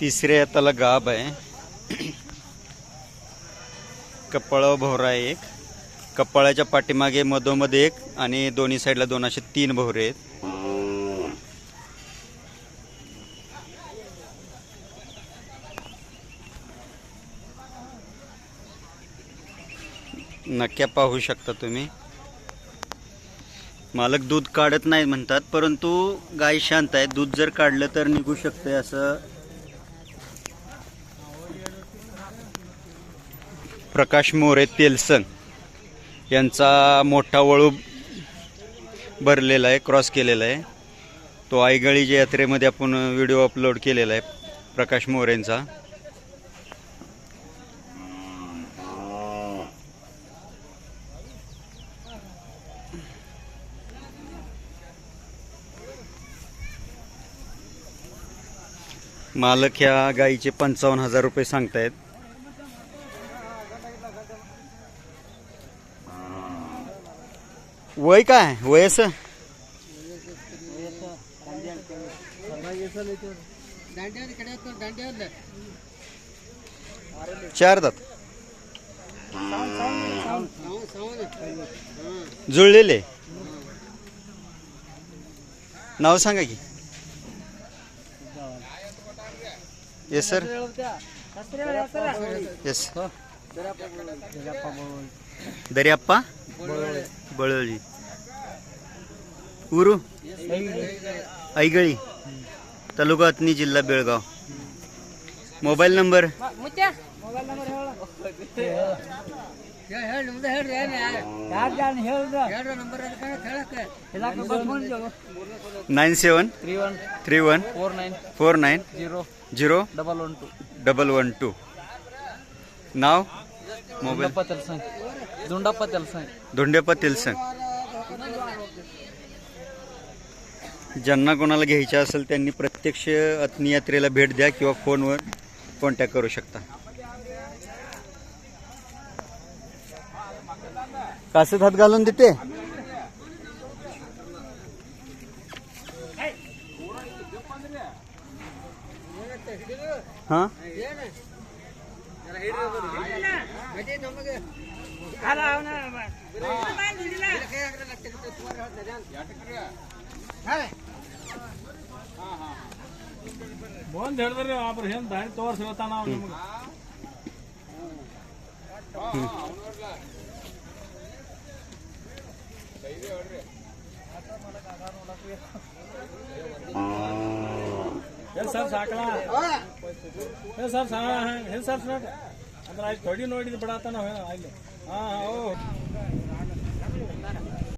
तिसऱ्या हाताला गाब आहे. कपाळावर भोवरा आहे एक. कपाळाच्या पाठीमागे मधोमध एक आणि दोन्ही साईडला दोन असे तीन भोवरे आहेत. नक्या पाहू शकता तुम्ही. मालक दूध काढत नाही म्हणतात परंतु गाय शांत आहे दूध जर काढलं तर निघू शकते असं. प्रकाश मोरे तेलसन यांचा मोठा वळू भरलेला आहे क्रॉस केलेला आहे. तो आईगळीच्या यात्रेमध्ये आपण व्हिडिओ अपलोड केलेला आहे प्रकाश मोरेंचा. मालक ह्या गाईचे पंचावन्न हजार रुपये सांगतायत. वय काय? वयस चार दात. जुळलेले. नाव सांगा की. yes sir yes Daryappa Balavali उरू ऐगळी तालुका अतनी जिल्हा बेळगाव ಮೊಬೈಲ್ ನಂಬರ್ ಮುತ್ಯ ಮೊಬೈಲ್ ನಂಬರ್ ಹೇಳು ಹೇಳಿ ನಿಮ್ದು ಹೇಳ್ರಿ ಏನು ಯಾರು ಜಾಣ ಹೇಳ್ರಿ ಹೇಳ್ರಿ ನಂಬರ್ ಹೇಳಕ್ಕೆ ಹೇಳಕ್ಕೆ ಬರ್ಕೊಂಡು nine seven three one three one four nine four nine zero zero double one two double one two नाव मोबाईल ದುಂಡಪ್ಪ ತೆಲ್ಸ ದುಂಡಪ್ಪ ತೆಲ್ಸ धोंडेप्पा तेलसंग ज्यांना कोणाला घ्यायचं असेल त्यांनी प्रत्यक्ष अग्नी यात्रेला भेट द्या किंवा फोनवर कॉन्टॅक्ट करू शकता कासेत हात घालून देते हा ಬಂದು ಹೇಳಿದ್ರೆ ಆಬ್ರು ಏನು ದಾರಿ ತೋರಿಸ್ಕೊತಾನ ನಾವು ನಿಮ್ಗೆ ಏನು ಸರ್ ಸಾಕಲ ಏನು ಸರ್ ಸಾ ಸರ್ ಅಂದ್ರೆ ಆಯ್ತು, ತೊಡಿ ನೋಡಿದ್ ಬಿಡತ್ತಾನ ಅಲ್ಲಿ ಹಾಂ, ಓ.